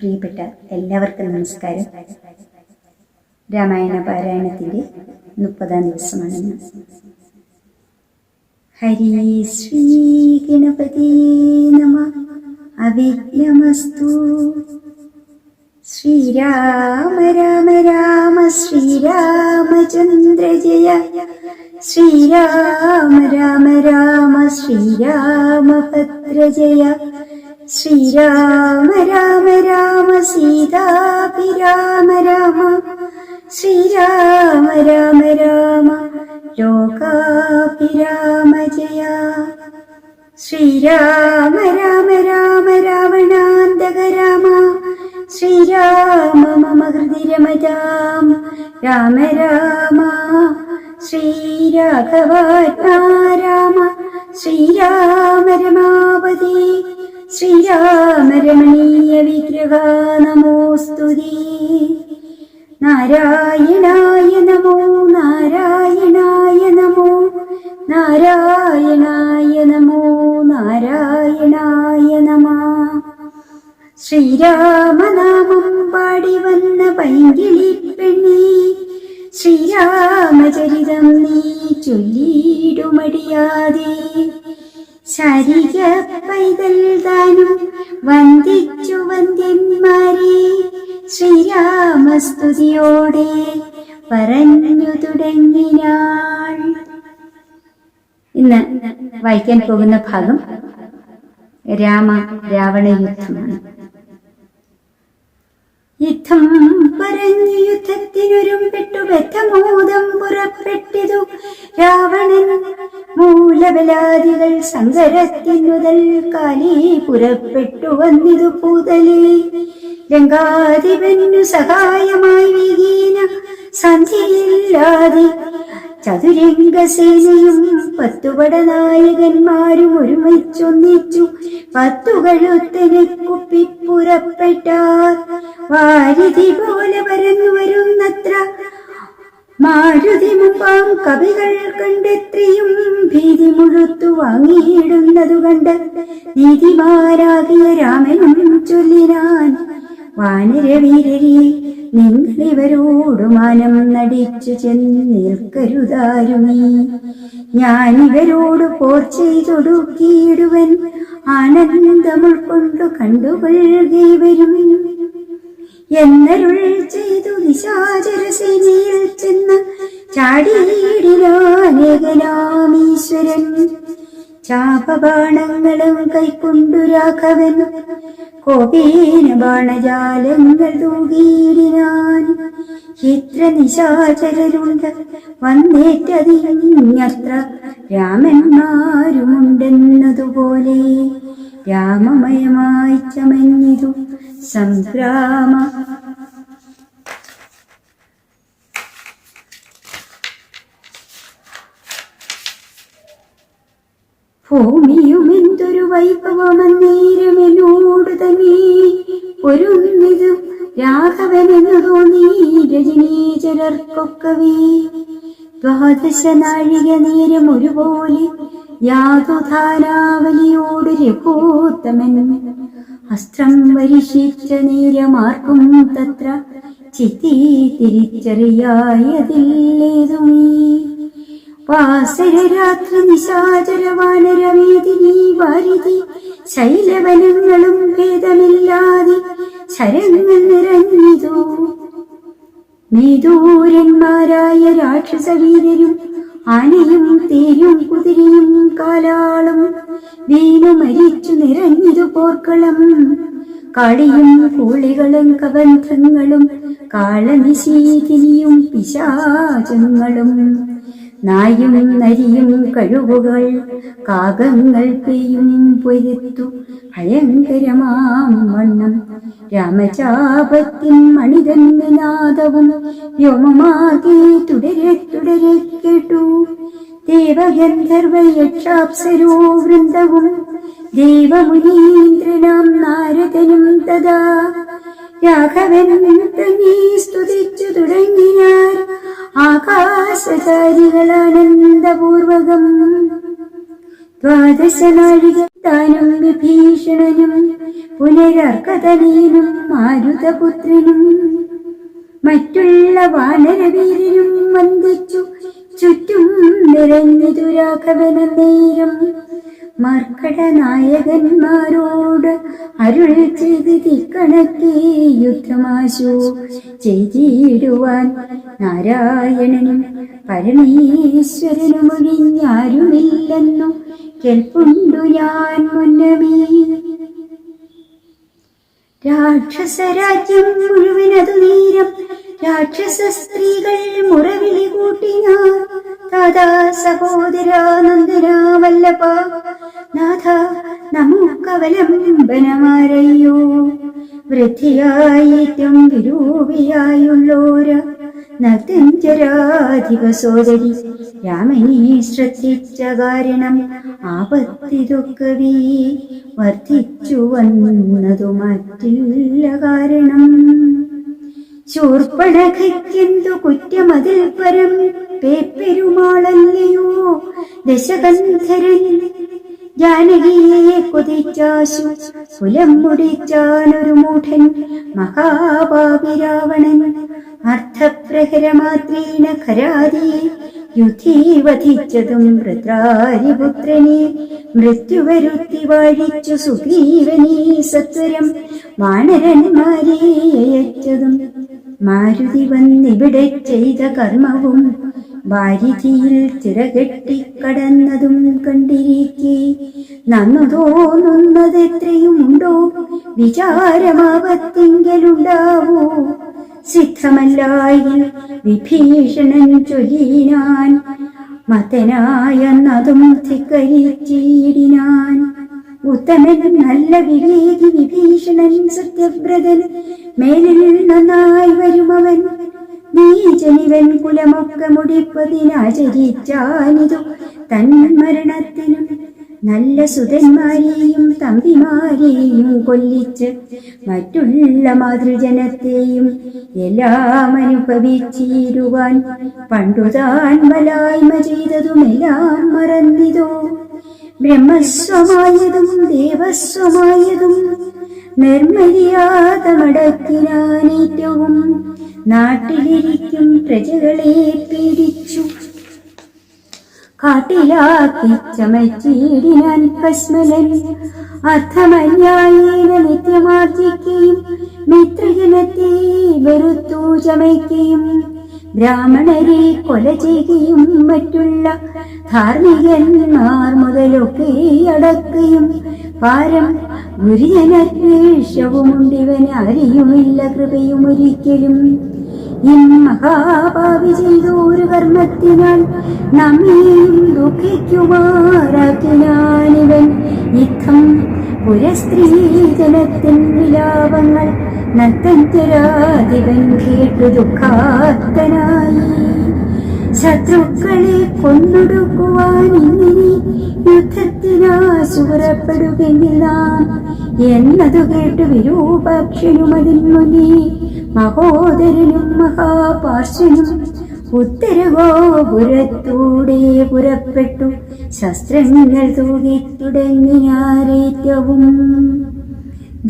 പ്രിയപ്പെട്ട എല്ലാവർക്കും നമസ്കാരം. രാമായണ പാരായണത്തിന്റെ മുപ്പതാം ദിവസമാണ് ഹരി ശ്രീ ഗണപതി നമ. അവിഘ്നമസ്തു. ശ്രീരാമ രാമ രാമ ശ്രീരാമചന്ദ്ര ജയ. ശ്രീരാമ രാമ രാമ ശ്രീരാമഭദ്ര ജയ. ശ്രീരാമ രാമ രാമ സീതാഭിരാമ രാമ ശ്രീരാമ രാമ രാമ ലോകാഭിരാമ ജയ. ശ്രീരാമ രാമ രാമ രാവണാന്തക രാമ. ശ്രീരാമ മമ ഹൃദി രമതാം രാമ രാമ. ശ്രീരാഘവാത്മാ രാമ ശ്രീരാമ രമാപതി. ശ്രീരാമ രമണീയ വിഗ്രഹ നമോസ്തുതി നാരായണായ നമോ നാരായണായ നമോ നാരായണായ നമോ നാരായണായ നമ. ശ്രീരാമനാമം പാടി വന്ന പൈങ്കിളി പെണ്ണി ശ്രീരാമചരിതം നീ ചൊല്ലിയിടുമടിയാതെ. ശരിക പൈതൽ ദാനം വന്ദിച്ചു വന്ദ്യന്മാരെ ശ്രീരാമസ്തുതിയോടെ പറഞ്ഞു തുടങ്ങിനാൾ ഇന്ന് വായിക്കാൻ പോകുന്ന ഭാഗം രാമ രാവണ യുദ്ധമാണ്. യുദ്ധം പറഞ്ഞു യുദ്ധത്തിനൊരുമ്പെട്ടു ബദ്ധമോദം പുറപ്പെട്ടിതു. രാവണൻ മൂലബലാദികൾ സങ്കരത്തിനുതൽ കാലി പുറപ്പെട്ടു വന്നിതു പൂതലി. രംഗാധിപനു സഹായമായി വിഹീന സന്ധിയില്ലാതെ ചതുരംഗസേനയും പത്തുപട നായകന്മാരും ഒരുമിച്ചൊന്നിച്ചു. പത്തുകഴുത്തനെ കുപ്പിപ്പുറപ്പെട്ടാർ വാരിധി പോലെ പരന്നു വരുന്നത്ര മാരുതി മുമ്പാം കവികൾ കണ്ടെത്രയും ഭീതി മുഴുത്തു വാങ്ങിയിടുന്നതു കണ്ട് നീതിമാരാകിയ രാമനും ചൊല്ലിനാൻ വാനരവീരരി നിങ്ങളിവരോട് മാനം നടിച്ചു ചെന്നേൽക്കരുതാരുമീ നിൽക്കരുതാരുമീ. ഞാനിവരോട് പോർ ചെയ്തൊടുക്കിയിടുവൻ ആനന്ദം ഉൾക്കൊണ്ടു കണ്ടുകൊള്ളുകയും എന്നരുൾ ചെയ്തു നിശാചര സേനയിൽ ചെന്ന് ചാടിയിടിനാനേകനാമീശ്വരൻ ചാപബാണങ്ങളും കൈക്കൊണ്ടു രാഘവൻ കോപീന ബാണജാലങ്ങൾ തൂകിയിടിനാൻ. എത്ര നിശാചരരുണ്ട് വന്നേറ്റതിഞ്ഞത്ര രാമന്മാരുമുണ്ടെന്നതുപോലെ രാമമയമായി ചമഞ്ഞിതു സംഗ്രാമ ഭൂമിയുമെന്തൊരു ഒരുന്നിതും രാഘവനെന്നു തോന്നി രജനീചരർക്കൊക്കവേ ദ്വാദശ നാഴിക നേരം ഒരുപോലെ യാതുധാരാവലിയോട് രഘോത്തമൻ അസ്ത്രം വരിഷിച്ച നേരമാർക്കും തത്ര ചിത്തി തിരിച്ചറിയായതില്ലേതുമീ. വാസരരാത്രി നിശാചര വാനരമേദിനി വാരിതി. ശൈലവനങ്ങളും ഭേദമില്ലാതെ ശരങ്ങൾ നിറഞ്ഞിതു മേദൂരന്മാരായ രാക്ഷസവീരരും ആനയും തേരും കുതിരയും കാലാളും വീണു മരിച്ചു നിറഞ്ഞിതു പോർക്കളം. കളിയും കൂളികളും കബന്ധങ്ങളും കാളനിശീതിനിയും പിശാചങ്ങളും. നായും നരിയും കഴിവുകൾ കാകങ്ങൾ പെയ്യും പൊരുത്തു. ഭയങ്കരമാം വണ്ണം. രാമചാപത്തിൻ മണിതന്യനാദവും വ്യോമമാകെ തുടരെ തുടരെ കേട്ടു. ദേവഗന്ധർവ യക്ഷാപ്സരോ വൃന്ദവും ദേവമുനീന്ദ്രനാം നാരദനും തഥാ. രാഘവൻ തന്നെ സ്തുതിച്ചു തുടങ്ങിനാർ ആകാശചാരികൾ ദ്വാദശനാഴിക ദ്വാദശ നാഴിക താനും വിഭീഷണനും പുനരർക്കതനീനും മാരുതപുത്രനും മറ്റുള്ള വാനരവീരനും വന്ദിച്ചു ചുറ്റും നിറഞ്ഞു രാഘവനേരം മർക്കട നായകന്മാരോട് അരുൾ ചെയ്തി കണക്കി യുദ്ധമാശു ചെയ്തിടുവാൻ നാരായണനും പരമേശ്വരനുമൊഴിഞ്ഞാരുമില്ലെന്നു കേൾപ്പുണ്ടു ഞാൻ മുന്നമേ. രാക്ഷസരാജ്യം മുഴുവനതു നേരം രാക്ഷസ സ്ത്രീകൾ മുറവിളി കൂട്ടിയ താതാ സഹോദരാനന്ദന വല്ലഭ. നാഥ നമുക്കവലംബനമാരയ്യോ വൃദ്ധിയായിട്ടും വിരൂപിയായുള്ളോര നഗ്നഞ്ചരാധിപ സോദരി. രാമനെ ശ്രദ്ധിച്ച കാരണം ആപത്തിതൊക്കവീ വർദ്ധിച്ചു വന്നതു മറ്റില്ല കാരണം. ശൂർപ്പണഖയ്ക്കെന്തു കുറ്റമതിൽ പരം പേപ്പെരുമാളല്ലയോ? ദശകന്ധരൻ ജാനകിയെ കൊതിച്ചാശു. കുലം മുടിച്ചാനൊരു മൂഢൻ മഹാപാപി രാവണൻ അർത്ഥപ്രഹരമാത്രീന ഖരാതിയെ യുധി വധിച്ചതും വൃത്രാരിപുത്രനെ മൃത്യുവരുത്തി വാഴിച്ചു സുഗ്രീവനീ സത്വരം. വാനരന്മാരെ അയച്ചതും. മാരുതി വന്നിവിടെ ചെയ്ത കർമ്മവും വാരിധിയിൽ ചിറകെട്ടിക്കടന്നതും കണ്ടിരിക്കെ. നന്നു തോന്നുന്നതെത്രയുമുണ്ടോ വിചാരമാപത്തിങ്കലുണ്ടാവൂ? സിദ്ധമല്ലായി വിഭീഷണൻ ചൊല്ലിനാൻ മതനായെന്നതും ധിക്കരിച്ചിടിനാൻ. ഉത്തമൻ നല്ല വിവേകി വിഭീഷണൻ സത്യവ്രതൻ മേലിൽ നന്നായി വരുമവൻ. നീചനിവൻ കുലമൊക്കെ മുടിപ്പതിനാചരിച്ചാനിതു തൻ മരണത്തിനും നല്ല സുതന്മാരെയും തമ്പിമാരെയും കൊല്ലിച്ച് മറ്റുള്ള മാതൃജനത്തെയും എല്ലാം അനുഭവിച്ചിരുവാൻ പണ്ടുതാൻ വലായ്മ ചെയ്തതുമെല്ലാം മറന്നിതോ? ബ്രഹ്മസ്വമായതും ദേവസ്വമായതും നിർമ്മര്യാദമടക്കിനാനേറ്റവും നാട്ടിലിരിക്കും പ്രജകളെ പിടിച്ചു കാട്ടിലാക്കി ചമച്ചിടിനാൻ ഭസ്മലൻ അർത്ഥമന്യായേന നിത്യമാർജിക്കുകയും മിത്രജനത്തെ വെറുത്തു ചമയ്ക്കുകയും ബ്രാഹ്മണരെ കൊല ചെയ്യുകയും മറ്റുള്ള ധാർമ്മികന്മാർ മുതലൊക്കെ അടക്കുകയും പാരം ഗുരുജനദ്വേഷവുമുണ്ടിവൻ അറിയുമില്ല കൃപയും ഒരിക്കലും മഹാഭാവി ചെയ്തൊരു കർമ്മത്തിനാൽ നമ്മെയും ദുഃഖിക്കുമാറാക്കിനാനിവൻ യുദ്ധം പുരസ്ത്രീജനത്തിൻ വിലാപങ്ങൾ നത്തഞ്ചരാധിപൻ കേട്ടു ദുഃഖാത്തനായി ശത്രുക്കളെ കൊന്നൊടുക്കുവാൻ ഇങ്ങനെ യുദ്ധത്തിനാശുറപ്പെടുകയിൽ നാം എന്നതു കേട്ട് വിരൂപക്ഷനും മുനി മഹോദരനും മഹാപാർശ്വനും ഉത്തരഗോപുരത്തൂടെ പുറപ്പെട്ടു. ശസ്ത്രങ്ങൾ തൂകി തുടങ്ങിയാരേറ്റവും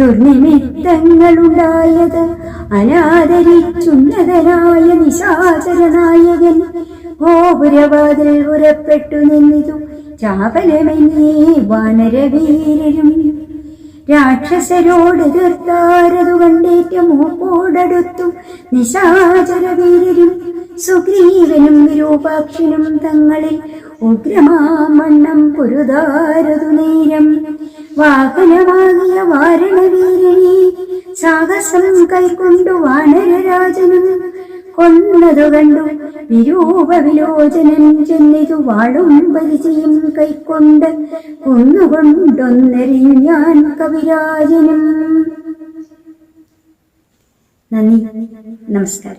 ദുർനിമിത്തങ്ങളുണ്ടായത് അനാദരിച്ചുന്നതനായ നിശാചര നായകൻ ഗോപുരവാതിൽ പുറപ്പെട്ടു നിന്നിതു. ചാപലമെന്നേ വാനരവീരരും രാക്ഷസരോട് തീർത്താരതു കണ്ടേറ്റ മൂപ്പോടടുത്തു. നിശാചരവീരരും സുഗ്രീവനും വിരൂപാക്ഷനും തങ്ങളിൽ ഉഗ്രമാമണ്ണം പൊരുതാരതു നേരം. വാഹനമാകിയ വാരണവീരനെ സാഹസം കൈക്കൊണ്ടു വാനരരാജനും കൊന്നതു കണ്ടു. വിരൂപ വിലോചനൻ ചെന്നിതു വാളും പരിചയം കൈക്കൊണ്ട് കൊന്നുകൊണ്ടൊന്നെറിഞ്ഞാൻ കവിരാജനും. നന്ദി. നമസ്കാരം.